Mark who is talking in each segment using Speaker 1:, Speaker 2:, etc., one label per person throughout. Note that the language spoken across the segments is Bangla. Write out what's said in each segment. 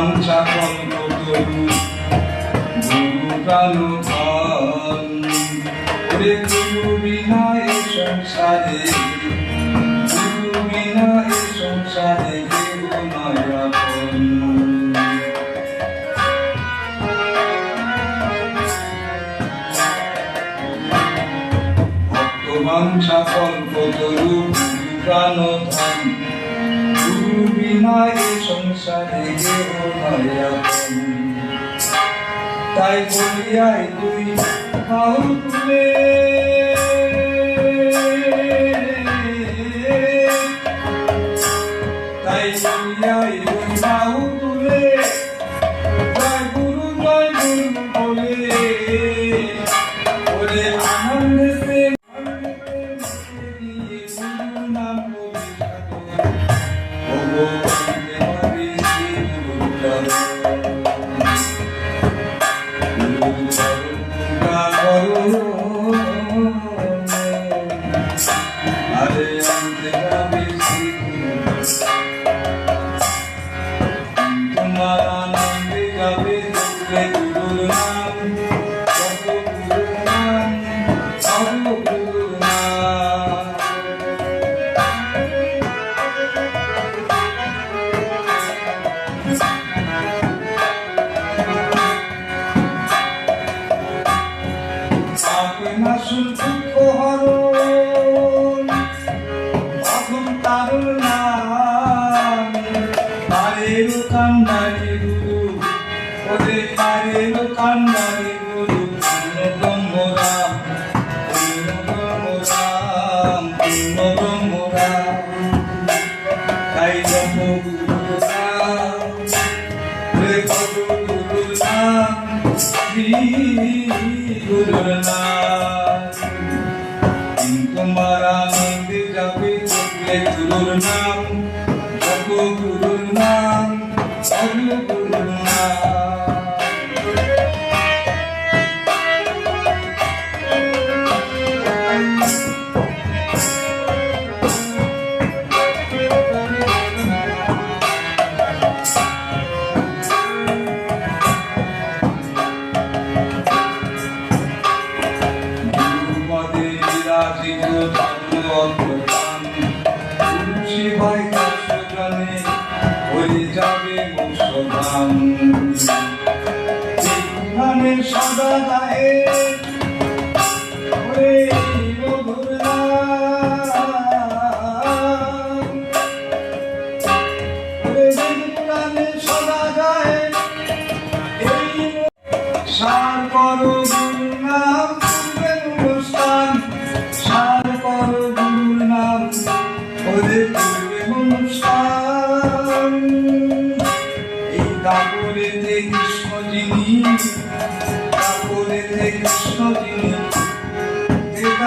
Speaker 1: বাঞ্ছা কল্প তরু বিনা এ সংসারে গুরু বিনা এ সংসারে কেউ নয়া ভক্ত বাঞ্ছা প্রাণ ধন্য নয় সংসারে তাই বলিয়াই তুই হাউলে Mama. শ্রী গুরু না সাদা গায়ে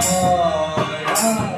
Speaker 1: Oh, yeah.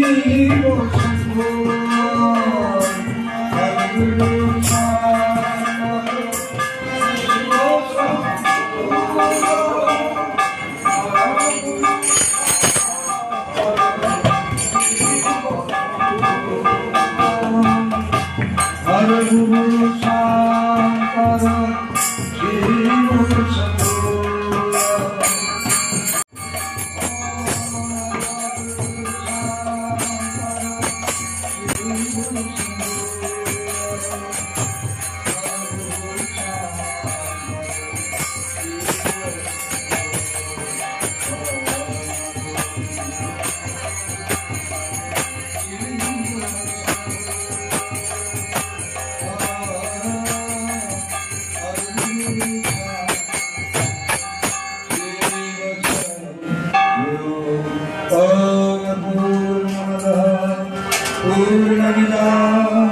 Speaker 1: জীবন 찬양이다.